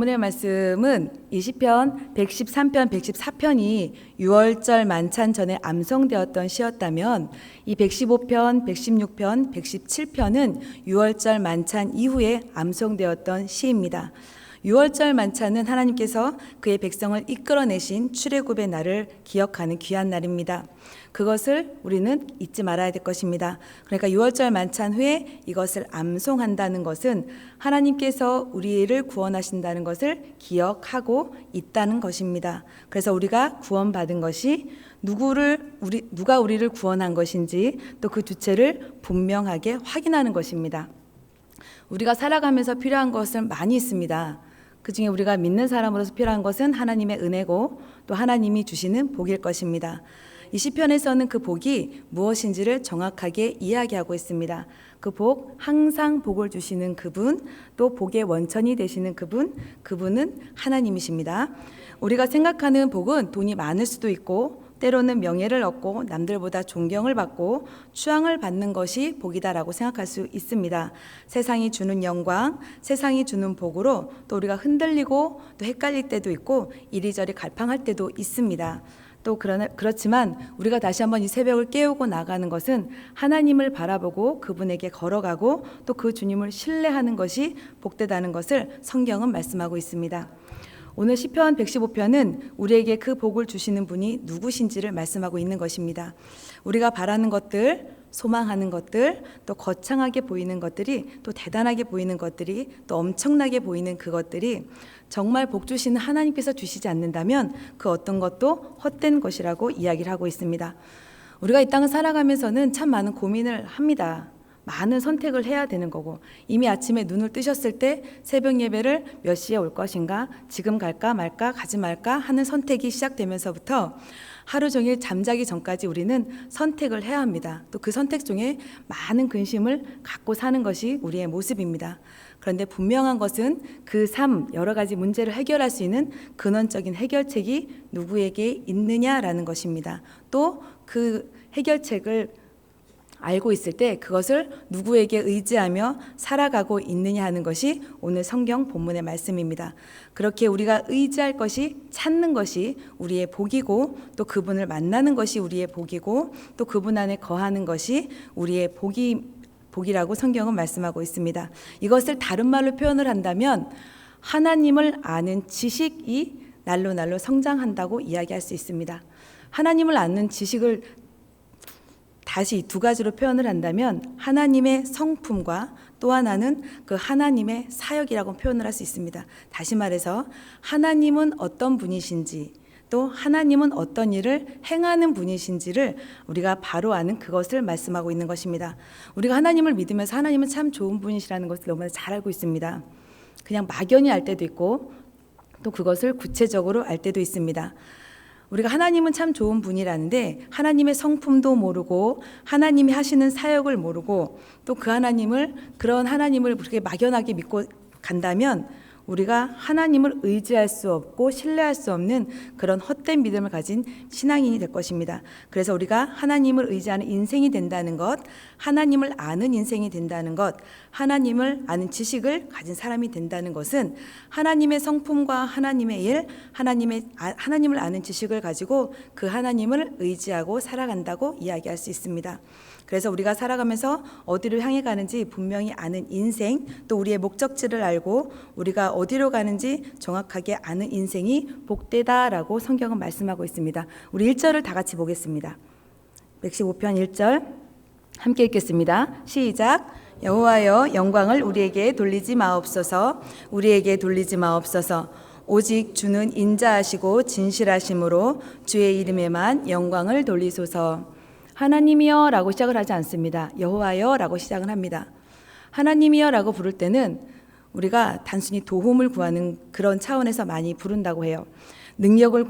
오늘의 말씀은 20편, 113편, 114편이 6월절 만찬 전에 암송되었던 시였다면 이 115편, 116편, 117편은 6월절 만찬 이후에 암송되었던 시입니다. 6월절 만찬은 하나님께서 그의 백성을 이끌어내신 출애굽의 날을 기억하는 귀한 날입니다. 그것을 우리는 잊지 말아야 될 것입니다. 그러니까 6월절 만찬 후에 이것을 암송한다는 것은 하나님께서 우리를 구원하신다는 것을 기억하고 있다는 것입니다. 그래서 우리가 구원받은 것이 누구를 우리 누가 우리를 구원한 것인지 또 그 주체를 분명하게 확인하는 것입니다. 우리가 살아가면서 필요한 것은 많이 있습니다. 그 중에 우리가 믿는 사람으로서 필요한 것은 하나님의 은혜고 또 하나님이 주시는 복일 것입니다. 이 시편에서는 그 복이 무엇인지를 정확하게 이야기하고 있습니다. 그 복, 항상 복을 주시는 그분, 또 복의 원천이 되시는 그분, 그분은 하나님이십니다. 우리가 생각하는 복은 돈이 많을 수도 있고 때로는 명예를 얻고 남들보다 존경을 받고 추앙을 받는 것이 복이다라고 생각할 수 있습니다. 세상이 주는 영광, 세상이 주는 복으로 또 우리가 흔들리고 또 헷갈릴 때도 있고 이리저리 갈팡할 때도 있습니다. 또 그러나, 그렇지만 우리가 다시 한번 이 새벽을 깨우고 나가는 것은 하나님을 바라보고 그분에게 걸어가고 또 그 주님을 신뢰하는 것이 복되다는 것을 성경은 말씀하고 있습니다. 오늘 시편 115편은 우리에게 그 복을 주시는 분이 누구신지를 말씀하고 있는 것입니다. 우리가 바라는 것들, 소망하는 것들, 또 거창하게 보이는 것들이 또 대단하게 보이는 것들이 또 엄청나게 보이는 그것들이 정말 복 주시는 하나님께서 주시지 않는다면 그 어떤 것도 헛된 것이라고 이야기를 하고 있습니다. 우리가 이 땅을 살아가면서는 참 많은 고민을 합니다. 많은 선택을 해야 되는 거고 이미 아침에 눈을 뜨셨을 때 새벽 예배를 몇 시에 올 것인가 지금 갈까 말까 가지 말까 하는 선택이 시작되면서부터 하루 종일 잠자기 전까지 우리는 선택을 해야 합니다. 또 그 선택 중에 많은 근심을 갖고 사는 것이 우리의 모습입니다. 그런데 분명한 것은 그 삶 여러 가지 문제를 해결할 수 있는 근원적인 해결책이 누구에게 있느냐라는 것입니다. 또 그 해결책을 알고 있을 때 그것을 누구에게 의지하며 살아가고 있느냐 하는 것이 오늘 성경 본문의 말씀입니다. 그렇게 우리가 의지할 것이 찾는 것이 우리의 복이고 또 그분을 만나는 것이 우리의 복이고 또 그분 안에 거하는 것이 우리의 복이 복이라고 성경은 말씀하고 있습니다. 이것을 다른 말로 표현을 한다면 하나님을 아는 지식이 날로 날로 성장한다고 이야기할 수 있습니다. 하나님을 아는 지식을 다시 두 가지로 표현을 한다면 하나님의 성품과 또 하나는 그 하나님의 사역이라고 표현을 할 수 있습니다. 다시 말해서 하나님은 어떤 분이신지 또 하나님은 어떤 일을 행하는 분이신지를 우리가 바로 아는 그것을 말씀하고 있는 것입니다. 우리가 하나님을 믿으면서 하나님은 참 좋은 분이시라는 것을 너무나 잘 알고 있습니다. 그냥 막연히 알 때도 있고 또 그것을 구체적으로 알 때도 있습니다. 우리가 하나님은 참 좋은 분이라는데 하나님의 성품도 모르고 하나님이 하시는 사역을 모르고 또 그 하나님을 그런 하나님을 그렇게 막연하게 믿고 간다면 우리가 하나님을 의지할 수 없고 신뢰할 수 없는 그런 헛된 믿음을 가진 신앙인이 될 것입니다. 그래서 우리가 하나님을 의지하는 인생이 된다는 것, 하나님을 아는 인생이 된다는 것, 하나님을 아는 지식을 가진 사람이 된다는 것은 하나님의 성품과 하나님의 일, 하나님의 아, 하나님을 아는 지식을 가지고 그 하나님을 의지하고 살아간다고 이야기할 수 있습니다. 그래서 우리가 살아가면서 어디로 향해 가는지 분명히 아는 인생, 또 우리의 목적지를 알고 우리가 어디로 가는지 정확하게 아는 인생이 복되다라고 성경은 말씀하고 있습니다. 우리 1절을 다 같이 보겠습니다. 115편 1절 함께 읽겠습니다. 시작. 여호와여 영광을 우리에게 돌리지 마옵소서. 우리에게 돌리지 마옵소서. 오직 주는 인자하시고 진실하심으로 주의 이름에만 영광을 돌리소서. 하나님이여라고 시작을 하지 않습니다. 여호와여라고 시작을 합니다. 하나님이여라고 부를 때는 우리가 단순히 도움을 구하는 그런 차원에서 많이 부른다고 해요. 능력을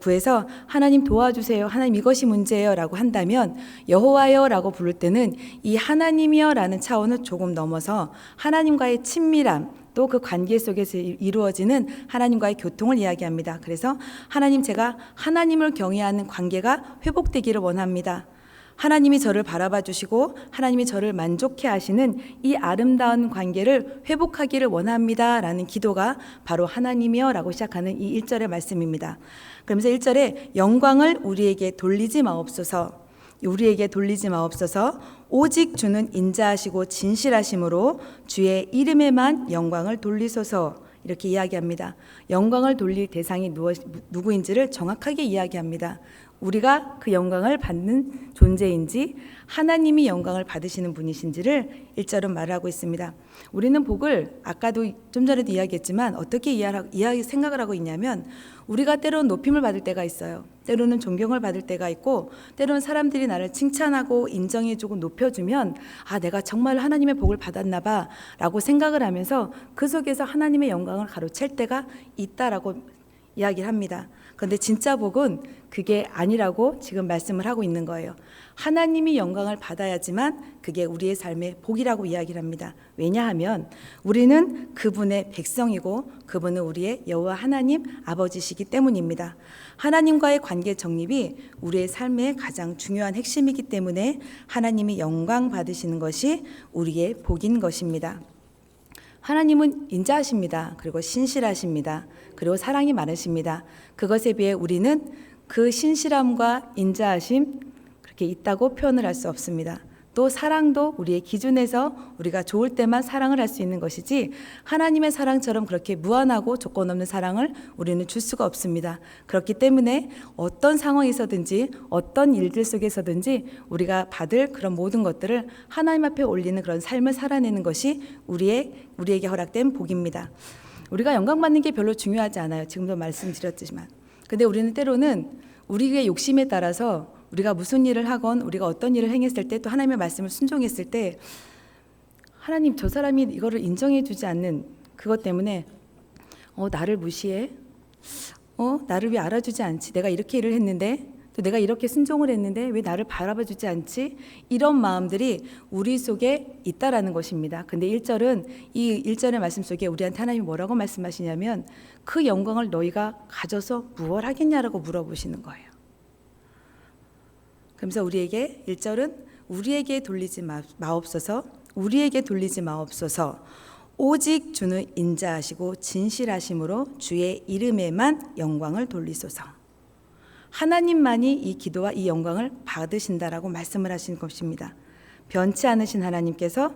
구해서 하나님 도와주세요. 하나님 이것이 문제예요라고 한다면 여호와여라고 부를 때는 이 하나님이여라는 차원을 조금 넘어서 하나님과의 친밀함 또 그 관계 속에서 이루어지는 하나님과의 교통을 이야기합니다. 그래서 하나님 제가 하나님을 경외하는 관계가 회복되기를 원합니다. 하나님이 저를 바라봐 주시고 하나님이 저를 만족해 하시는 이 아름다운 관계를 회복하기를 원합니다 라는 기도가 바로 하나님이여 라고 시작하는 이 1절의 말씀입니다. 그러면서 1절에 영광을 우리에게 돌리지 마옵소서. 우리에게 돌리지 마옵소서. 오직 주는 인자하시고 진실하심으로 주의 이름에만 영광을 돌리소서. 이렇게 이야기합니다. 영광을 돌릴 대상이 누구인지를 정확하게 이야기합니다. 우리가 그 영광을 받는 존재인지 하나님이 영광을 받으시는 분이신지를 일절은 말하고 있습니다. 우리는 복을 아까도 좀 전에도 이야기했지만 어떻게 이야기 생각을 하고 있냐면 우리가 때로는 높임을 받을 때가 있어요. 때로는 존경을 받을 때가 있고 때로는 사람들이 나를 칭찬하고 인정해주고 높여주면 아 내가 정말 하나님의 복을 받았나 봐라고 생각을 하면서 그 속에서 하나님의 영광을 가로챌 때가 있다라고 이야기를 합니다. 그런데 진짜 복은 그게 아니라고 지금 말씀을 하고 있는 거예요. 하나님이 영광을 받아야지만 그게 우리의 삶의 복이라고 이야기를 합니다. 왜냐하면 우리는 그분의 백성이고 그분은 우리의 여호와 하나님 아버지시기 때문입니다. 하나님과의 관계 정립이 우리의 삶의 가장 중요한 핵심이기 때문에 하나님이 영광 받으시는 것이 우리의 복인 것입니다. 하나님은 인자하십니다. 그리고 신실하십니다. 그리고 사랑이 많으십니다. 그것에 비해 우리는 그 신실함과 인자하심 그렇게 있다고 표현을 할 수 없습니다. 또 사랑도 우리의 기준에서 우리가 좋을 때만 사랑을 할 수 있는 것이지 하나님의 사랑처럼 그렇게 무한하고 조건 없는 사랑을 우리는 줄 수가 없습니다. 그렇기 때문에 어떤 상황에서든지 어떤 일들 속에서든지 우리가 받을 그런 모든 것들을 하나님 앞에 올리는 그런 삶을 살아내는 것이 우리의 우리에게 허락된 복입니다. 우리가 영광 받는 게 별로 중요하지 않아요. 지금도 말씀드렸지만. 근데 우리는 때로는 우리의 욕심에 따라서 우리가 무슨 일을 하건 우리가 어떤 일을 행했을 때 또 하나님의 말씀을 순종했을 때 하나님 저 사람이 이거를 인정해 주지 않는 그것 때문에 어 나를 무시해 어 나를 왜 알아주지 않지 내가 이렇게 일을 했는데 또 내가 이렇게 순종을 했는데 왜 나를 바라봐 주지 않지? 이런 마음들이 우리 속에 있다라는 것입니다. 근데 1절은 이 1절의 말씀 속에 우리한테 하나님이 뭐라고 말씀하시냐면 그 영광을 너희가 가져서 무엇 하겠냐라고 물어보시는 거예요. 그러면서 우리에게 1절은 우리에게 돌리지 마옵소서 우리에게 돌리지 마옵소서. 오직 주는 인자하시고 진실하심으로 주의 이름에만 영광을 돌리소서 하나님만이 이 기도와 이 영광을 받으신다라고 말씀을 하신 것입니다. 변치 않으신 하나님께서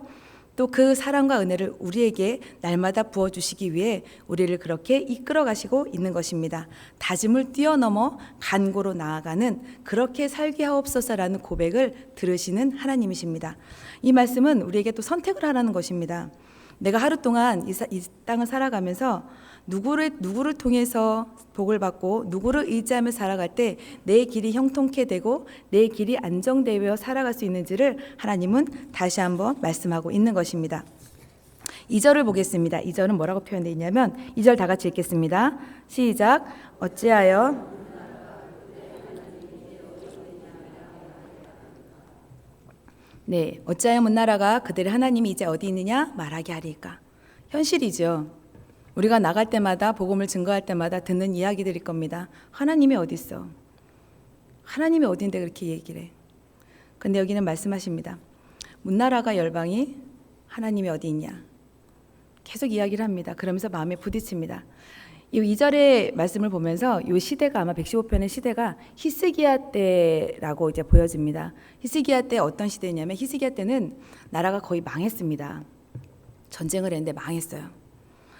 또 그 사랑과 은혜를 우리에게 날마다 부어 주시기 위해 우리를 그렇게 이끌어 가시고 있는 것입니다. 다짐을 뛰어넘어 간고로 나아가는 그렇게 살게 하옵소서라는 고백을 들으시는 하나님이십니다. 이 말씀은 우리에게 또 선택을 하라는 것입니다. 내가 하루 동안 이, 사, 이 땅을 살아가면서 누구를 누구를 통해서 복을 받고 누구를 의지하며 살아갈 때 내 길이 형통케 되고 내 길이 안정되어 살아갈 수 있는지를 하나님은 다시 한번 말씀하고 있는 것입니다. 2절을 보겠습니다. 2절은 뭐라고 표현되어 있냐면 2절 다 같이 읽겠습니다. 시작. 어찌하여 네, 어찌하여 문나라가 그들의 하나님이 이제 어디 있느냐 말하게 하리까. 현실이죠. 우리가 나갈 때마다 복음을 증거할 때마다 듣는 이야기들일 겁니다. 하나님이 어디 있어? 하나님이 어딘데 그렇게 얘기를 해? 근데 여기는 말씀하십니다. 문나라가 열방이 하나님이 어디 있냐? 계속 이야기를 합니다. 그러면서 마음에 부딪힙니다. 이 2절의 말씀을 보면서 이 시대가 아마 115편의 시대가 히스기야 때라고 이제 보여집니다. 히스기야 때 어떤 시대냐면 히스기야 때는 나라가 거의 망했습니다. 전쟁을 했는데 망했어요.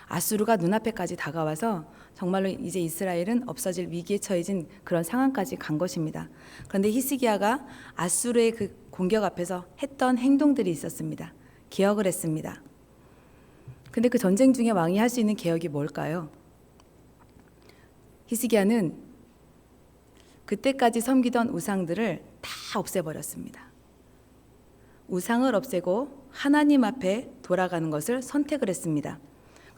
아수르가 눈앞에까지 다가와서 정말로 이제 이스라엘은 없어질 위기에 처해진 그런 상황까지 간 것입니다. 그런데 히스기야가 아수르의 그 공격 앞에서 했던 행동들이 있었습니다. 개혁을 했습니다. 근데 그 전쟁 중에 왕이 할 수 있는 개혁이 뭘까요? 히스기야는 그때까지 섬기던 우상들을 다 없애버렸습니다. 우상을 없애고 하나님 앞에 돌아가는 것을 선택을 했습니다.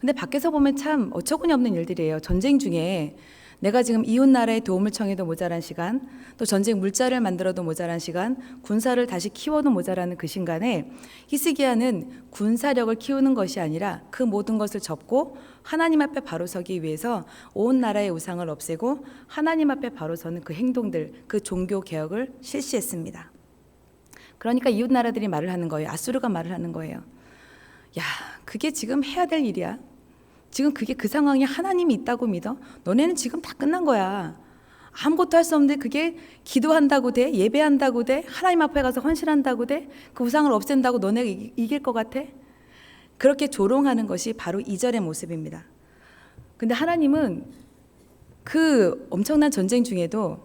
근데 밖에서 보면 참 어처구니 없는 일들이에요. 전쟁 중에 내가 지금 이웃 나라의 도움을 청해도 모자란 시간, 또 전쟁 물자를 만들어도 모자란 시간, 군사를 다시 키워도 모자라는 그 순간에 히스기야는 군사력을 키우는 것이 아니라 그 모든 것을 접고 하나님 앞에 바로 서기 위해서 온 나라의 우상을 없애고 하나님 앞에 바로 서는 그 행동들, 그 종교 개혁을 실시했습니다. 그러니까 이웃 나라들이 말을 하는 거예요. 아수르가 말을 하는 거예요. 야, 그게 지금 해야 될 일이야. 지금 그게 그 상황에 하나님이 있다고 믿어? 너네는 지금 다 끝난 거야. 아무것도 할 수 없는데 그게 기도한다고 돼? 예배한다고 돼? 하나님 앞에 가서 헌신한다고 돼? 그 우상을 없앤다고 너네가 이- 이길 것 같아? 그렇게 조롱하는 것이 바로 이절의 모습입니다. 근데 하나님은 그 엄청난 전쟁 중에도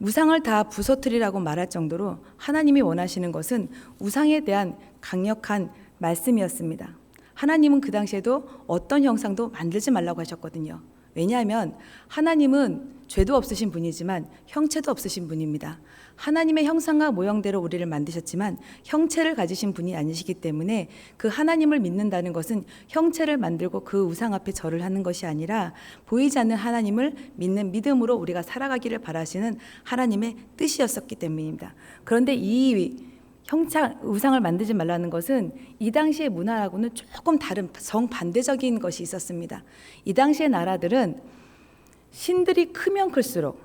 우상을 다 부서뜨리라고 말할 정도로 하나님이 원하시는 것은 우상에 대한 강력한 말씀이었습니다. 하나님은 그 당시에도 어떤 형상도 만들지 말라고 하셨거든요. 왜냐하면 하나님은 죄도 없으신 분이지만 형체도 없으신 분입니다. 하나님의 형상과 모형대로 우리를 만드셨지만 형체를 가지신 분이 아니시기 때문에 그 하나님을 믿는다는 것은 형체를 만들고 그 우상 앞에 절을 하는 것이 아니라 보이지 않는 하나님을 믿는 믿음으로 우리가 살아가기를 바라시는 하나님의 뜻이었었기 때문입니다. 그런데 이 형차 우상을 만들지 말라는 것은 이 당시의 문화하고는 조금 다른 정반대적인 것이 있었습니다. 이 당시의 나라들은 신들이 크면 클수록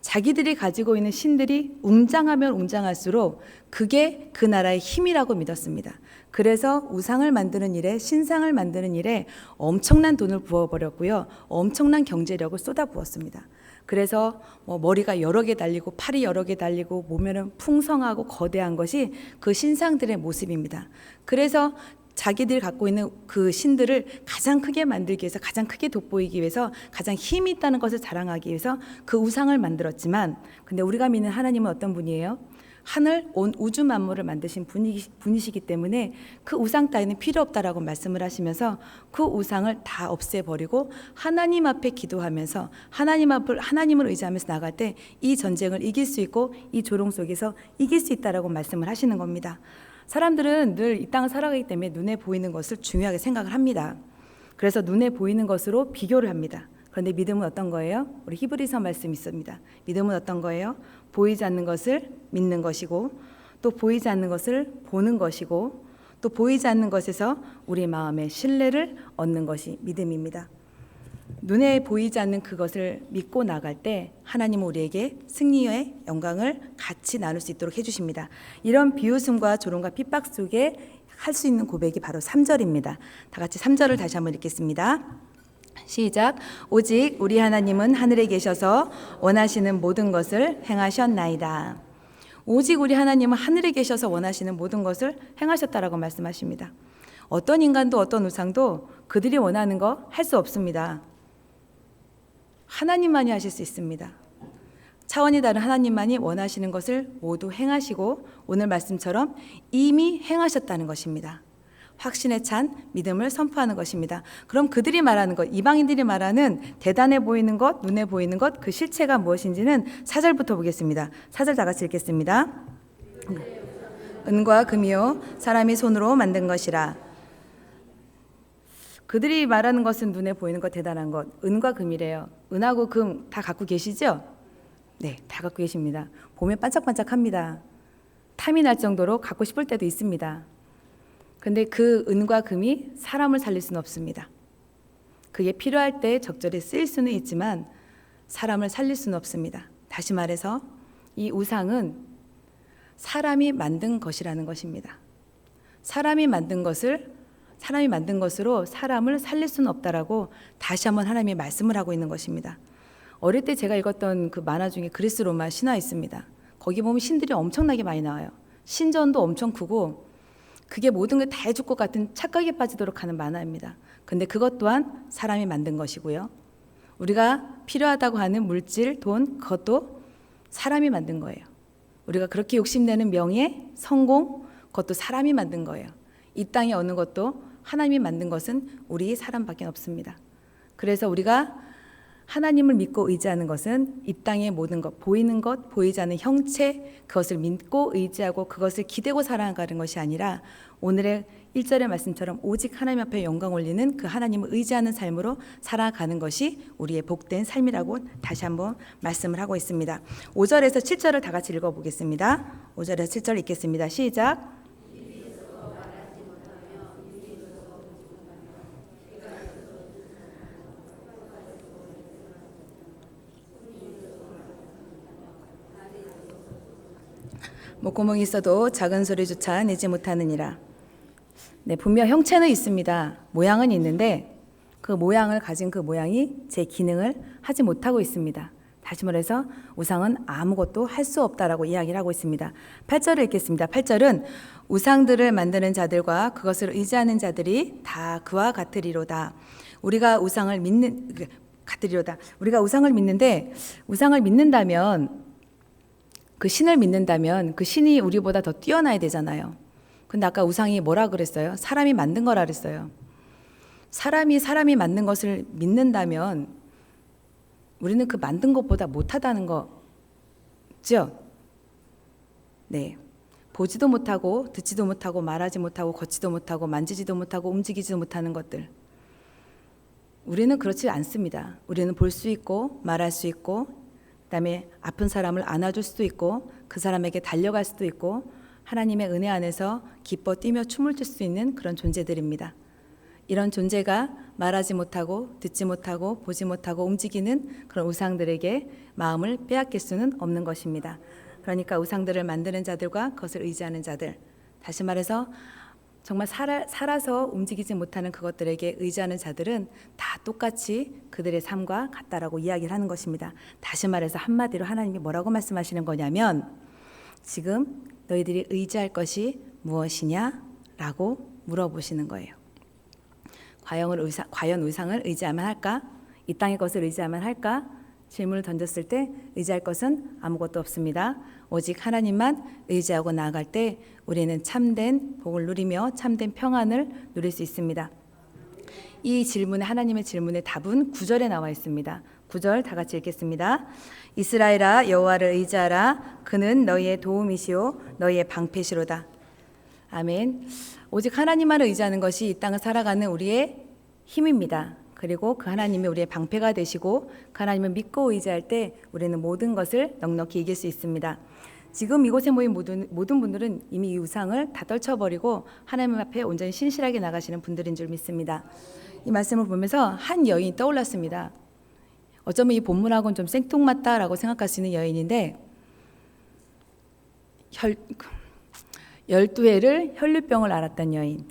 자기들이 가지고 있는 신들이 웅장하면 웅장할수록 그게 그 나라의 힘이라고 믿었습니다. 그래서 우상을 만드는 일에 신상을 만드는 일에 엄청난 돈을 부어버렸고요. 엄청난 경제력을 쏟아부었습니다. 그래서 뭐 머리가 여러 개 달리고 팔이 여러 개 달리고 몸에는 풍성하고 거대한 것이 그 신상들의 모습입니다. 그래서 자기들이 갖고 있는 그 신들을 가장 크게 만들기 위해서 가장 크게 돋보이기 위해서 가장 힘이 있다는 것을 자랑하기 위해서 그 우상을 만들었지만 근데 우리가 믿는 하나님은 어떤 분이에요? 하늘 온 우주 만물을 만드신 분이, 분이시기 때문에 그 우상 따위는 필요 없다라고 말씀을 하시면서 그 우상을 다 없애버리고 하나님 앞에 기도하면서 하나님 앞을 하나님을 의지하면서 나갈 때 이 전쟁을 이길 수 있고 이 조롱 속에서 이길 수 있다라고 말씀을 하시는 겁니다. 사람들은 늘 이 땅을 살아가기 때문에 눈에 보이는 것을 중요하게 생각을 합니다. 그래서 눈에 보이는 것으로 비교를 합니다. 그런데 믿음은 어떤 거예요? 우리 히브리서 말씀 있습니다. 믿음은 어떤 거예요? 보이지 않는 것을 믿는 것이고 또 보이지 않는 것을 보는 것이고 또 보이지 않는 것에서 우리 마음의 신뢰를 얻는 것이 믿음입니다. 눈에 보이지 않는 그것을 믿고 나갈 때 하나님은 우리에게 승리의 영광을 같이 나눌 수 있도록 해주십니다. 이런 비웃음과 조롱과 핍박 속에 할 수 있는 고백이 바로 3절입니다. 다 같이 3절을 다시 한번 읽겠습니다. 시작. 오직 우리 하나님은 하늘에 계셔서 원하시는 모든 것을 행하셨나이다. 오직 우리 하나님은 하늘에 계셔서 원하시는 모든 것을 행하셨다라고 말씀하십니다. 어떤 인간도 어떤 우상도 그들이 원하는 거 할 수 없습니다. 하나님만이 하실 수 있습니다. 차원이 다른 하나님만이 원하시는 것을 모두 행하시고 오늘 말씀처럼 이미 행하셨다는 것입니다. 확신에 찬 믿음을 선포하는 것입니다. 그럼 그들이 말하는 것, 이방인들이 말하는 대단해 보이는 것, 눈에 보이는 것, 그 실체가 무엇인지는 사절부터 보겠습니다. 사절 다 같이 읽겠습니다. 은과 금이요 사람이 손으로 만든 것이라. 그들이 말하는 것은 눈에 보이는 것 대단한 것 은과 금이래요. 은하고 금 다 갖고 계시죠? 네, 다 갖고 계십니다. 보면 반짝반짝합니다. 탐이 날 정도로 갖고 싶을 때도 있습니다. 근데 그 은과 금이 사람을 살릴 수는 없습니다. 그게 필요할 때 적절히 쓰일 수는 있지만 사람을 살릴 수는 없습니다. 다시 말해서 이 우상은 사람이 만든 것이라는 것입니다. 사람이 만든 것을 사람이 만든 것으로 사람을 살릴 수는 없다라고 다시 한번 하나님이 말씀을 하고 있는 것입니다. 어릴 때 제가 읽었던 그 만화 중에 그리스 로마 신화 있습니다. 거기 보면 신들이 엄청나게 많이 나와요. 신전도 엄청 크고 그게 모든 걸 다 해줄 것 같은 착각에 빠지도록 하는 만화입니다. 근데 그것 또한 사람이 만든 것이고요. 우리가 필요하다고 하는 물질, 돈, 그것도 사람이 만든 거예요. 우리가 그렇게 욕심내는 명예, 성공, 그것도 사람이 만든 거예요. 이 땅에 어느 것도 하나님이 만든 것은 우리 사람밖에 없습니다. 그래서 우리가 하나님을 믿고 의지하는 것은 이 땅의 모든 것, 보이는 것, 보이지 않는 형체, 그것을 믿고 의지하고 그것을 기대고 살아가는 것이 아니라 오늘의 1절의 말씀처럼 오직 하나님 앞에 영광 올리는 그 하나님을 의지하는 삶으로 살아가는 것이 우리의 복된 삶이라고 다시 한번 말씀을 하고 있습니다. 5절에서 7절을 다 같이 읽어보겠습니다. 5절에서 7절 읽겠습니다. 시작. 목구멍이 있어도 작은 소리조차 내지 못하느니라. 네, 분명 형체는 있습니다. 모양은 있는데 그 모양을 가진 그 모양이 제 기능을 하지 못하고 있습니다. 다시 말해서 우상은 아무것도 할 수 없다라고 이야기를 하고 있습니다. 8절을 읽겠습니다. 8절은 우상들을 만드는 자들과 그것을 의지하는 자들이 다 그와 같으리로다. 우리가 우상을 믿는 그, 같으리로다. 우리가 우상을 믿는데 우상을 믿는다면 그 신을 믿는다면 그 신이 우리보다 더 뛰어나야 되잖아요. 근데 아까 우상이 뭐라 그랬어요? 사람이 만든 거라 그랬어요. 사람이 사람이 만든 것을 믿는다면 우리는 그 만든 것보다 못하다는 거죠? 네. 보지도 못하고 듣지도 못하고 말하지 못하고 걷지도 못하고 만지지도 못하고 움직이지도 못하는 것들. 우리는 그렇지 않습니다. 우리는 볼 수 있고 말할 수 있고 그다음에 아픈 사람을 안아줄 수도 있고 그 사람에게 달려갈 수도 있고 하나님의 은혜 안에서 기뻐 뛰며 춤을 출 수 있는 그런 존재들입니다. 이런 존재가 말하지 못하고 듣지 못하고 보지 못하고 움직이는 그런 우상들에게 마음을 빼앗길 수는 없는 것입니다. 그러니까 우상들을 만드는 자들과 그것을 의지하는 자들, 다시 말해서 정말 살아, 살아서 움직이지 못하는 그것들에게 의지하는 자들은 다 똑같이 그들의 삶과 같다라고 이야기를 하는 것입니다. 다시 말해서 한마디로 하나님이 뭐라고 말씀하시는 거냐면 지금 너희들이 의지할 것이 무엇이냐라고 물어보시는 거예요. 과연 의상, 과연 의상을 의지하면 할까? 이 땅의 것을 의지하면 할까? 질문을 던졌을 때 의지할 것은 아무것도 없습니다. 오직 하나님만 의지하고 나아갈 때 우리는 참된 복을 누리며 참된 평안을 누릴 수 있습니다. 이 질문에 하나님의 질문의 답은 구절에 나와 있습니다. 구절 다 같이 읽겠습니다. 이스라엘아 여호와를 의지하라 그는 너희의 도움이시요 너희의 방패시로다. 아멘. 오직 하나님만을 의지하는 것이 이 땅을 살아가는 우리의 힘입니다. 그리고 그 하나님이 우리의 방패가 되시고 그 하나님을 믿고 의지할 때 우리는 모든 것을 넉넉히 이길 수 있습니다. 지금 이곳에 모인 모든, 모든 분들은 이미 이 우상을 다 떨쳐버리고 하나님 앞에 온전히 신실하게 나가시는 분들인 줄 믿습니다. 이 말씀을 보면서 한 여인이 떠올랐습니다. 어쩌면 이 본문하고는 좀 생뚱맞다라고 생각할 수 있는 여인인데 혈, 12회를 혈류병을 앓았던 여인.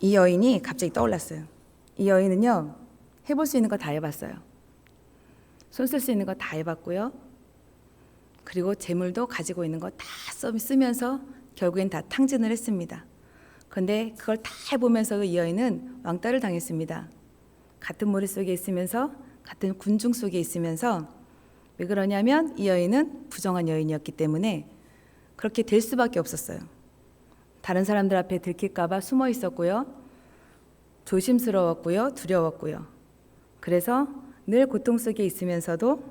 이 여인이 갑자기 떠올랐어요. 이 여인은요, 해볼 수 있는 거 다 해봤어요. 손 쓸 수 있는 거 다 해봤고요. 그리고 재물도 가지고 있는 거 다 쓰면서 결국엔 다 탕진을 했습니다. 그런데 그걸 다 해보면서도 이 여인은 왕따를 당했습니다. 같은 모래 속에 있으면서 같은 군중 속에 있으면서 왜 그러냐면 이 여인은 부정한 여인이었기 때문에 그렇게 될 수밖에 없었어요. 다른 사람들 앞에 들킬까봐 숨어 있었고요. 조심스러웠고요. 두려웠고요. 그래서 늘 고통 속에 있으면서도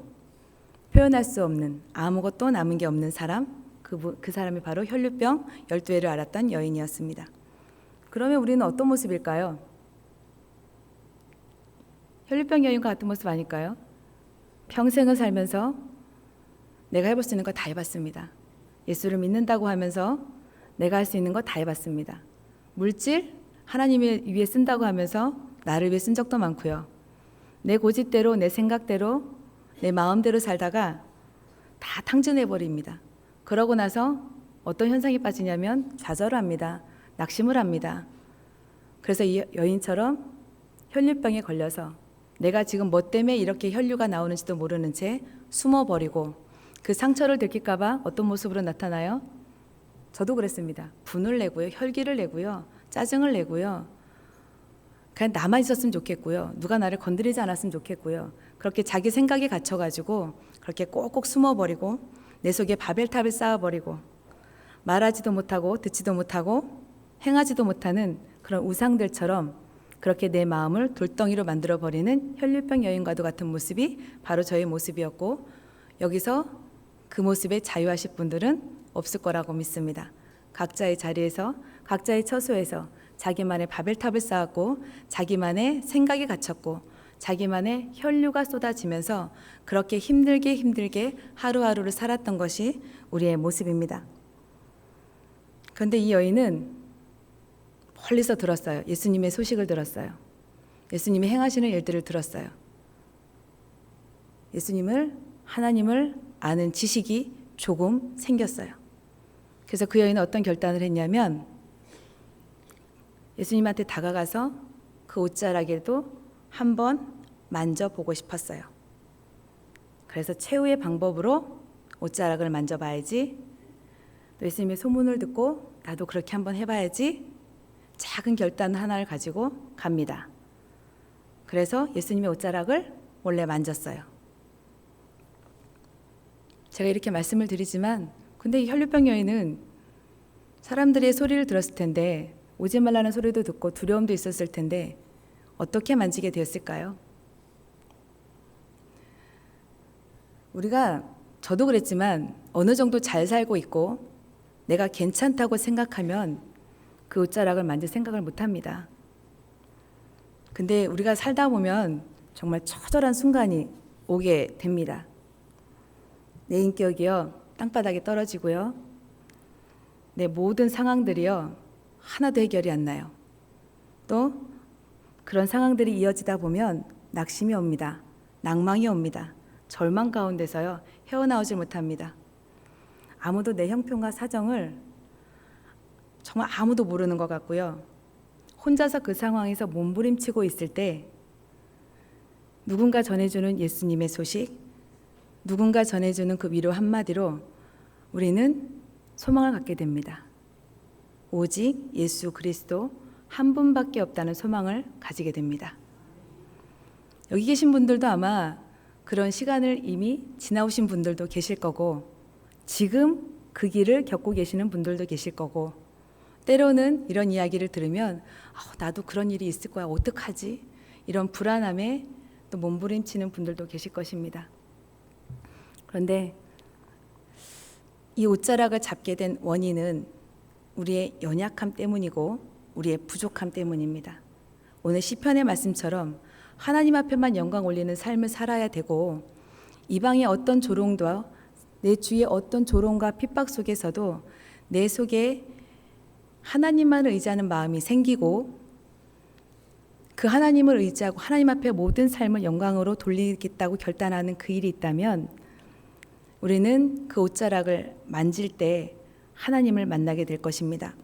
표현할 수 없는 아무것도 남은 게 없는 사람, 그, 그 사람이 바로 혈류병 12회를 앓았던 여인이었습니다. 그러면 우리는 어떤 모습일까요? 혈류병 여인과 같은 모습 아닐까요? 평생을 살면서 내가 해볼 수 있는 거 다 해봤습니다. 예수를 믿는다고 하면서 내가 할 수 있는 거 다 해봤습니다. 물질 하나님을 위해 쓴다고 하면서 나를 위해 쓴 적도 많고요. 내 고집대로 내 생각대로 내 마음대로 살다가 다 탕진해 버립니다. 그러고 나서 어떤 현상이 빠지냐면 좌절합니다. 낙심을 합니다. 그래서 이 여인처럼 혈류병에 걸려서 내가 지금 뭐 때문에 이렇게 혈류가 나오는지도 모르는 채 숨어버리고 그 상처를 들킬까봐 어떤 모습으로 나타나요? 저도 그랬습니다. 분을 내고요, 혈기를 내고요, 짜증을 내고요. 그냥 남아 있었으면 좋겠고요. 누가 나를 건드리지 않았으면 좋겠고요. 그렇게 자기 생각에 갇혀가지고 그렇게 꼭꼭 숨어버리고 내 속에 바벨탑을 쌓아버리고 말하지도 못하고 듣지도 못하고 행하지도 못하는 그런 우상들처럼 그렇게 내 마음을 돌덩이로 만들어 버리는 혈류병 여인과도 같은 모습이 바로 저의 모습이었고 여기서 그 모습에 자유하실 분들은 없을 거라고 믿습니다. 각자의 자리에서 각자의 처소에서 자기만의 바벨탑을 쌓았고 자기만의 생각이 갇혔고 자기만의 혈류가 쏟아지면서 그렇게 힘들게 힘들게 하루하루를 살았던 것이 우리의 모습입니다. 그런데 이 여인은 멀리서 들었어요. 예수님의 소식을 들었어요. 예수님이 행하시는 일들을 들었어요. 예수님을 하나님을 아는 지식이 조금 생겼어요. 그래서 그 여인은 어떤 결단을 했냐면 예수님한테 다가가서 그 옷자락에도 한번 만져보고 싶었어요. 그래서 최후의 방법으로 옷자락을 만져봐야지. 또 예수님의 소문을 듣고 나도 그렇게 한번 해봐야지. 작은 결단 하나를 가지고 갑니다. 그래서 예수님의 옷자락을 몰래 만졌어요. 제가 이렇게 말씀을 드리지만, 근데 이 혈류병 여인은 사람들의 소리를 들었을 텐데, 오지 말라는 소리도 듣고 두려움도 있었을 텐데, 어떻게 만지게 되었을까요? 우리가 저도 그랬지만 어느 정도 잘 살고 있고 내가 괜찮다고 생각하면 그 옷자락을 만질 생각을 못 합니다. 근데 우리가 살다 보면 정말 처절한 순간이 오게 됩니다. 내 인격이요, 땅바닥에 떨어지고요. 내 모든 상황들이요, 하나도 해결이 안 나요. 또 그런 상황들이 이어지다 보면 낙심이 옵니다. 낭망이 옵니다. 절망 가운데서요, 헤어나오질 못합니다. 아무도 내 형편과 사정을 정말 아무도 모르는 것 같고요. 혼자서 그 상황에서 몸부림치고 있을 때 누군가 전해주는 예수님의 소식, 누군가 전해주는 그 위로 한마디로 우리는 소망을 갖게 됩니다. 오직 예수 그리스도 한 분밖에 없다는 소망을 가지게 됩니다. 여기 계신 분들도 아마 그런 시간을 이미 지나오신 분들도 계실 거고, 지금 그 길을 겪고 계시는 분들도 계실 거고, 때로는 이런 이야기를 들으면 아, 나도 그런 일이 있을 거야 어떡하지 이런 불안함에 또 몸부림치는 분들도 계실 것입니다. 그런데 이 옷자락을 잡게 된 원인은 우리의 연약함 때문이고 우리의 부족함 때문입니다. 오늘 시편의 말씀처럼 하나님 앞에만 영광 올리는 삶을 살아야 되고 이방의 어떤 조롱도 내 주위의 어떤 조롱과 핍박 속에서도 내 속에 하나님만 의지하는 마음이 생기고 그 하나님을 의지하고 하나님 앞에 모든 삶을 영광으로 돌리겠다고 결단하는 그 일이 있다면 우리는 그 옷자락을 만질 때 하나님을 만나게 될 것입니다.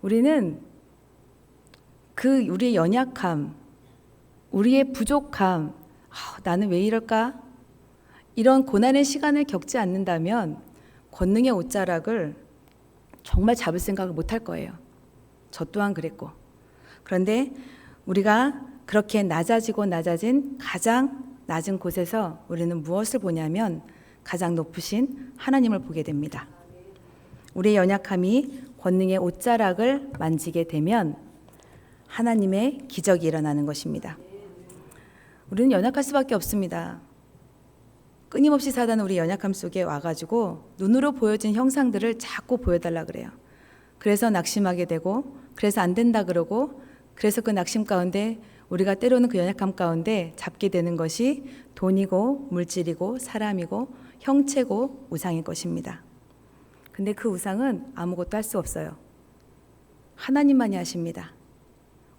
우리는 그 우리의 연약함, 우리의 부족함, 아, 나는 왜 이럴까? 이런 고난의 시간을 겪지 않는다면 권능의 옷자락을 정말 잡을 생각을 못 할 거예요. 저 또한 그랬고. 그런데 우리가 그렇게 낮아지고 낮아진 가장 낮은 곳에서 우리는 무엇을 보냐면 가장 높으신 하나님을 보게 됩니다. 우리의 연약함이 권능의 옷자락을 만지게 되면 하나님의 기적이 일어나는 것입니다. 우리는 연약할 수밖에 없습니다. 끊임없이 사단은 우리 연약함 속에 와가지고 눈으로 보여진 형상들을 자꾸 보여달라 그래요. 그래서 낙심하게 되고, 그래서 안 된다 그러고, 그래서 그 낙심 가운데 우리가 때로는 그 연약함 가운데 잡게 되는 것이 돈이고, 물질이고, 사람이고, 형체고, 우상일 것입니다. 근데 그 우상은 아무것도 할 수 없어요. 하나님만이 하십니다.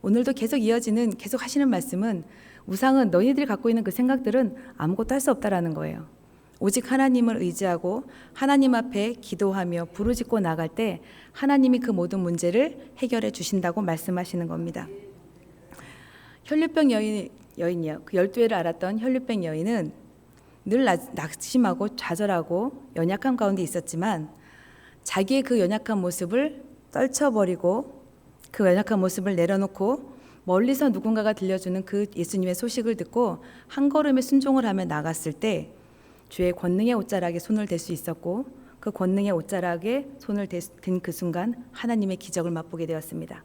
오늘도 계속 이어지는, 계속 하시는 말씀은 우상은 너희들이 갖고 있는 그 생각들은 아무것도 할 수 없다라는 거예요. 오직 하나님을 의지하고 하나님 앞에 기도하며 부르짖고 나갈 때 하나님이 그 모든 문제를 해결해 주신다고 말씀하시는 겁니다. 혈류병 여인 여인이요. 그 열두 해를 알았던 혈류병 여인은 늘 낙심하고 좌절하고 연약함 가운데 있었지만 자기의 그 연약한 모습을 떨쳐버리고 그 연약한 모습을 내려놓고 멀리서 누군가가 들려주는 그 예수님의 소식을 듣고 한 걸음에 순종을 하며 나갔을 때 주의 권능의 옷자락에 손을 댈 수 있었고 그 권능의 옷자락에 손을 댄 그 순간 하나님의 기적을 맛보게 되었습니다.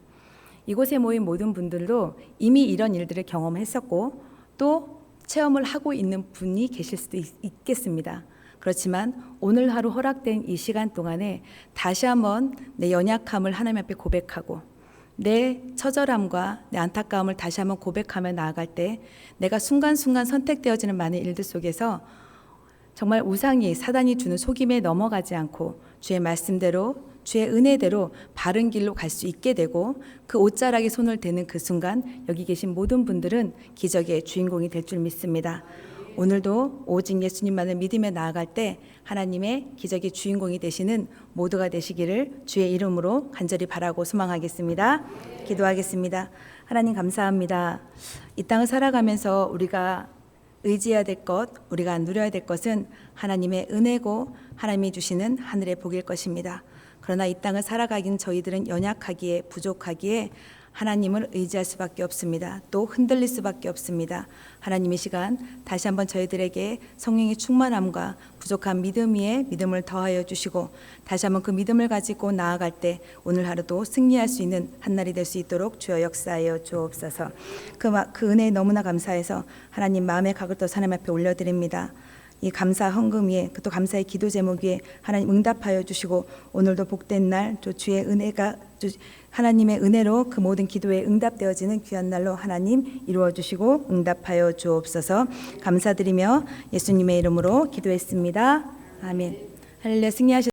이곳에 모인 모든 분들도 이미 이런 일들을 경험했었고 또 체험을 하고 있는 분이 계실 수도 있, 겠습니다. 그렇지만 오늘 하루 허락된 이 시간 동안에 다시 한번 내 연약함을 하나님 앞에 고백하고 내 처절함과 내 안타까움을 다시 한번 고백하며 나아갈 때 내가 순간순간 선택되어지는 많은 일들 속에서 정말 우상이 사단이 주는 속임에 넘어가지 않고 주의 말씀대로 주의 은혜대로 바른 길로 갈 수 있게 되고 그 옷자락에 손을 대는 그 순간 여기 계신 모든 분들은 기적의 주인공이 될 줄 믿습니다. 오늘도 오직 예수님만을 믿으며 나아갈 때 하나님의 기적의 주인공이 되시는 모두가 되시기를 주의 이름으로 간절히 바라고 소망하겠습니다. 기도하겠습니다. 하나님 감사합니다. 이 땅을 살아가면서 우리가 의지해야 될 것, 우리가 누려야 될 것은 하나님의 은혜고 하나님이 주시는 하늘의 복일 것입니다. 그러나 이 땅을 살아가긴 저희들은 연약하기에 부족하기에 하나님을 의지할 수밖에 없습니다. 또 흔들릴 수밖에 없습니다. 하나님 이 시간 다시 한번 저희들에게 성령의 충만함과 부족한 믿음 위에 믿음을 더하여 주시고 다시 한번 그 믿음을 가지고 나아갈 때 오늘 하루도 승리할 수 있는 한 날이 될 수 있도록 주여 역사하여 주옵소서. 그, 마- 그 은혜에 너무나 감사해서 하나님 마음의 각을 또 하나님 앞에 올려드립니다. 이 감사 헌금 위에 또 감사의 기도 제목 위에 하나님 응답하여 주시고 오늘도 복된 날 또 주의 은혜가 주- 하나님의 은혜로 그 모든 기도에 응답되어지는 귀한 날로 하나님 이루어 주시고 응답하여 주옵소서 감사드리며 예수님의 이름으로 기도했습니다. 아멘. 할렐루야 승리하셨